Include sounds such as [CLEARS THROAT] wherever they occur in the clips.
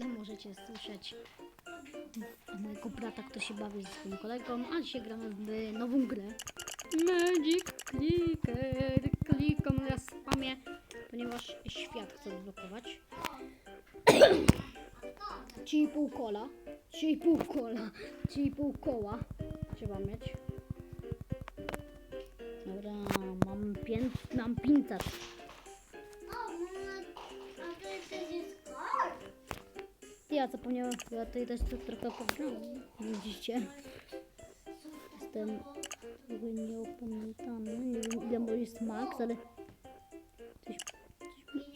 tle możecie słyszeć mojego brata, kto się bawi z swoim kolegą, a dzisiaj gramy w nową grę. Magic Clicker. Klikam na spamie, ponieważ świat chcę odblokować. [CLEARS THROAT] Czyli pół kola. Czyli pół kola. Czyli pół koła trzeba mieć. Dobra, mam, pięt, mam 500. Ja zapomniałem, ja tutaj też tu trochę pograłam. Widzicie? Jestem nieopamiętany. Nie wiem ile może jest max, ale coś, coś mi...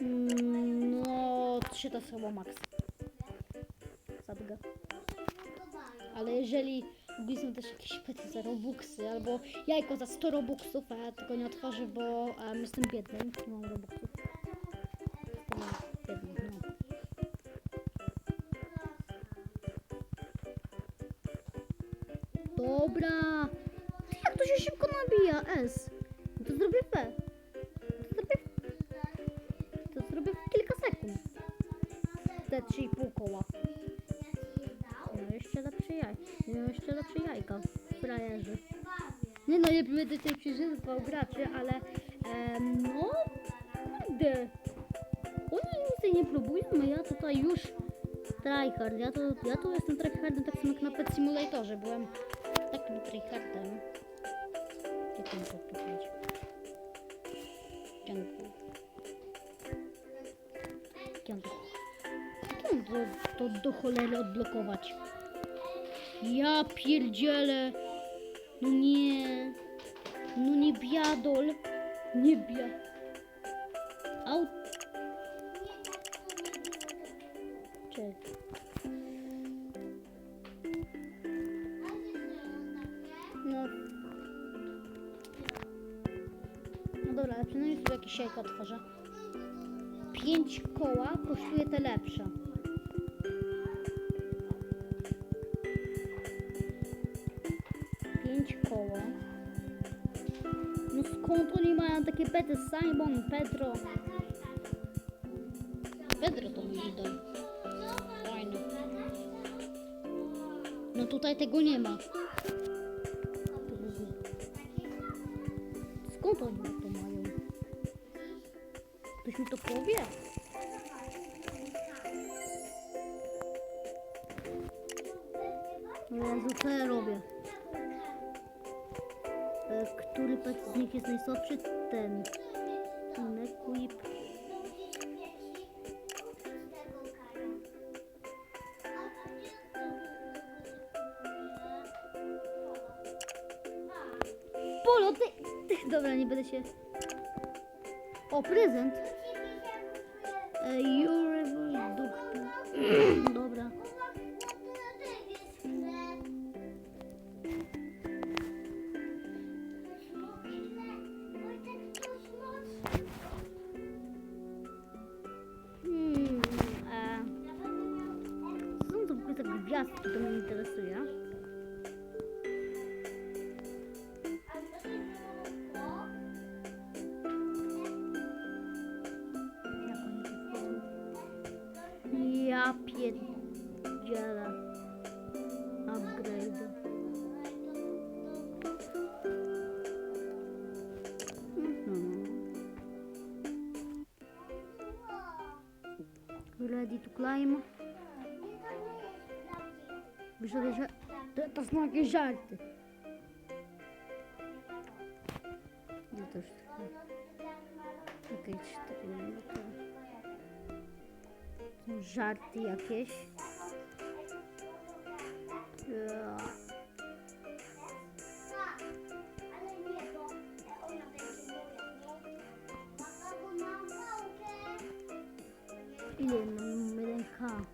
Mm, No, trzy to jest chyba max. Zadga. Ale jeżeli są też jakieś pety za robuxy albo jajko za 100 robuxów, a ja tego nie otworzę, bo um, jestem biedny, nie mam robuxów. Dobra. Jak to się szybko nabija? S. To zrobię P. To zrobię, to zrobię w kilka sekund. Te 3,5 koła. Jaj. No jeszcze lepsze jajka. Frajerzy. Nie no, nie będę tutaj przeżywał graczy, ale em, no kurde. Oni nic nie próbują, ja tutaj już tryhard. Ja to, ja to jestem tryhardem tak samo jak na Pet Simulatorze. Byłem takim tryhardem. Mam to powiedzieć? Dziękuję. Dziękuję. Jak to, to do cholery odblokować? Ja pierdzielę. No nie. No nie biadol. Nie bia. Au. No. No dobra, ale przynajmniej tu jakieś jajka otworzę. Pięć koła kosztuje te lepsze. Takie pety? Simon, Pedro. Pedro to mi dał. Fajne. No tutaj tego nie ma. Skąd oni to mają? Ktoś mi to powie? O Jezu, co ja robię? Który pet z nich jest najsłabszy? Ten. Equip. Polo, ty, ty! Dobra, nie będę się... O, prezent! E, Your Duck. Ja pierdzielę. Upgrade. Mhm. Ready to climb. Myślę, że to, to są jakieś żarty. No to już trochę. Okej, cztery minuty. Są żarty jakieś. Ja. Ile mam 1K?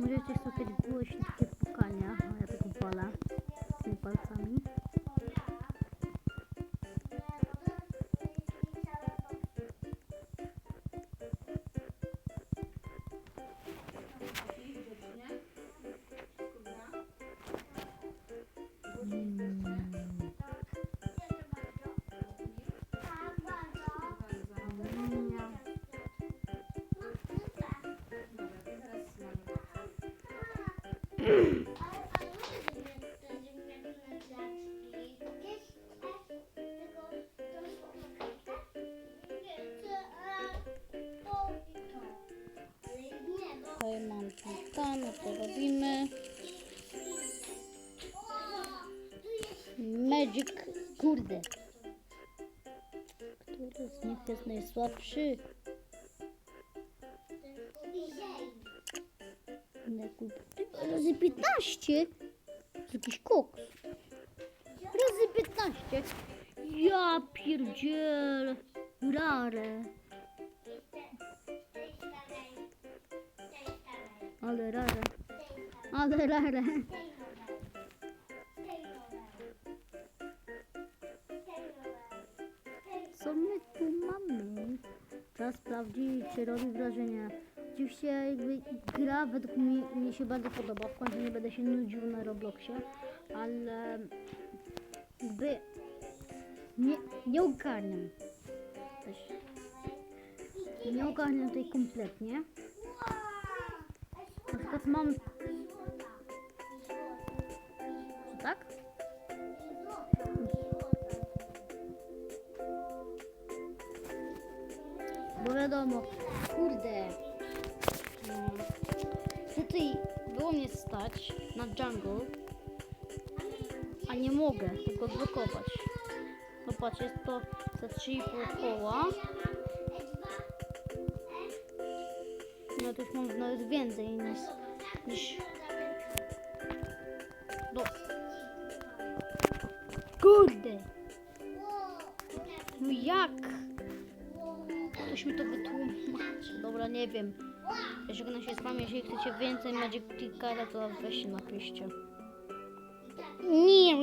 Możecie słuchać głośno takie pukania, ja tego wolę tymi palcami. Tutaj mam tam, to robimy. Magic, kurde. Który z nich jest najsłabszy? Razy 15? To jakiś koks. Razy 15. Ja pierdzielę. Rare. Ale rare. Ale rare. Co my tu mamy? Trzeba sprawdzić, czy robi wrażenie. Oczywiście jakby gra według mnie, mnie się bardzo podoba. W końcu nie będę się nudził na Robloxie, ale jakby nie, nie ogarniam. Też. Nie ogarniam tej kompletnie. Na przykład mam... Co tak? Bo wiadomo, kurde. Tutaj było mnie stać na jungle, a nie mogę tego odblokować. No patrz, jest to za 3,5 koła. No to już mam nawet więcej niż... niż no. Kurde! No jak? Ktoś mi to wytłumaczy. Dobra, nie wiem. Ja żegnam się z wami. Jeżeli chcecie więcej Magic Tickera, to weźcie napiszcie. Nie,